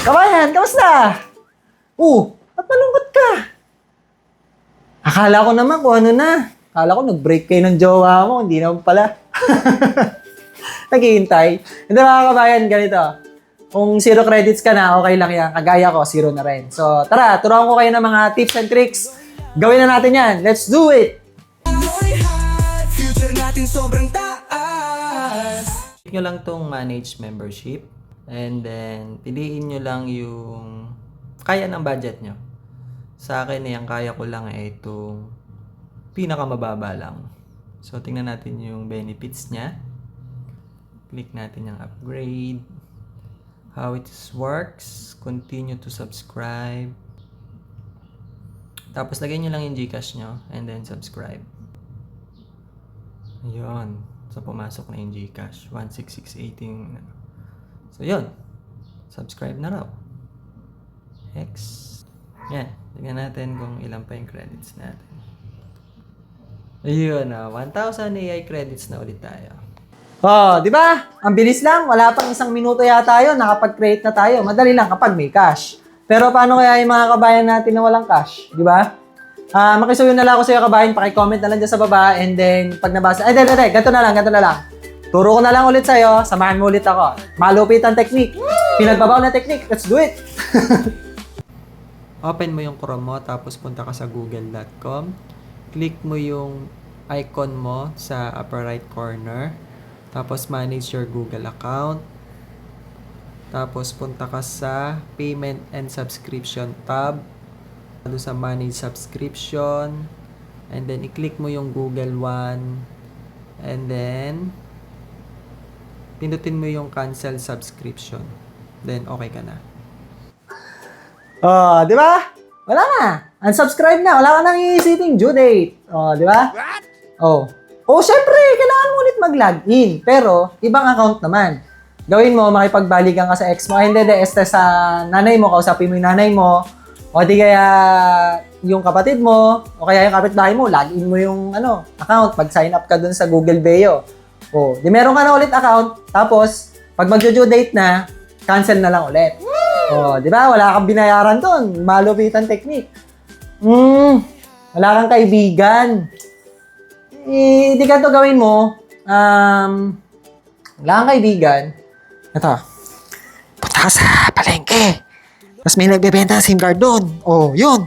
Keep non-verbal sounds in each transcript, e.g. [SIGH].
Kabayan, kamusta? Uh, ba't malungkot ka? Akala ko naman kung ano na. Akala ko nag-break kayo ng jowa mo, hindi naman pala. [LAUGHS] Naghihintay. Hindi mga kabayan, ganito. Kung zero credits ka na, okay lang yan. Kagaya ko, zero na rin. So, tara, turuan ko kayo ng mga tips and tricks. Gawin na natin yan. Let's do it! Future natin sobrang taas Click nyo lang tong manage membership and then piliin nyo lang yung kaya ng budget nyo. Sa akin eh, ang kaya ko lang ay itong pinakamababa lang. So, tingnan natin yung benefits niya. Click natin yung upgrade. How it works. Continue to subscribe. Tapos, lagay nyo lang yung Gcash nyo and then subscribe. Ayun. So, pumasok na yung Gcash. 16680 yung ano. So, yun. Subscribe na raw. X. Yan. Tingnan natin kung ilan pa yung credits natin. Ayun na. 1,000 AI credits na ulit tayo. Oh, di ba? Ang bilis lang. Wala pang isang minuto yata yun. Nakapag-create na tayo. Madali lang kapag may cash. Pero paano kaya yung mga kabayan natin na walang cash? Di ba? Ah, makisuyo na lang ako sa iyo kabayan. Paki-comment na lang dyan sa baba. And then, pag nabasa... Ay, dali, dali. Ganito na lang, ganito na lang. Turo ko na lang ulit sa'yo. Samahan mo ulit ako. Malupit ang technique. Pinagbabaw na technique. Let's do it! [LAUGHS] Open mo yung Chrome mo, tapos punta ka sa google.com. Click mo yung icon mo sa upper right corner. Tapos manage your Google account. Tapos punta ka sa payment and subscription tab. Doon sa manage subscription. And then i-click mo yung Google One. And then pindutin mo yung cancel subscription. Then okay ka na. Oh, di ba? Wala na. Unsubscribe na. Wala ka nang iisipin due date. Oh, di ba? Oh. Oh, syempre, kailangan mo ulit mag-login. Pero, ibang account naman. Gawin mo, makipagbalikan ka sa ex mo. Ay, hindi, hindi, este sa nanay mo, kausapin mo yung nanay mo. O di kaya yung kapatid mo, o kaya yung kapitbahay mo, login mo yung ano, account. Pag-sign up ka dun sa Google Bayo. O, di meron ka na ulit account. Tapos, pag mag-due date na, cancel na lang ulit. O, di ba? Wala kang binayaran doon. Malupitan technique. Hmm, wala kang kaibigan. Eh, di ka to gawin mo. Um, wala kang kaibigan. Ito. Punta ka sa palengke. Tapos may nagbebenta SIM card doon. Oh, yun.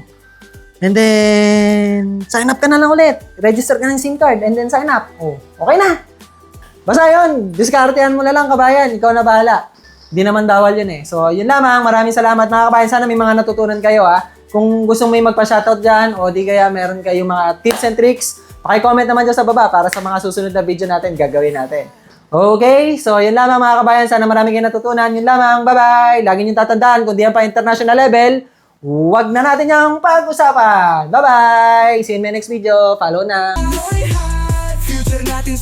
And then, sign up ka na lang ulit. Register ka ng SIM card and then sign up. Oh, okay na. Basta yun, diskartehan mo na lang kabayan. Ikaw na bahala. Hindi naman bawal yun eh. So, yun lamang. Maraming salamat mga kabayan. Sana may mga natutunan kayo ha. Kung gusto may magpa-shoutout dyan o di kaya meron kayong mga tips and tricks, pakicomment naman dyan sa baba para sa mga susunod na video natin, gagawin natin. Okay, so yun lamang mga kabayan. Sana marami kayong natutunan. Yun lamang. Bye-bye. Lagi niyong tatandaan, kung di pa international level, huwag na natin yung pag-usapan. Bye-bye. See you in my next video. Follow na. Future natin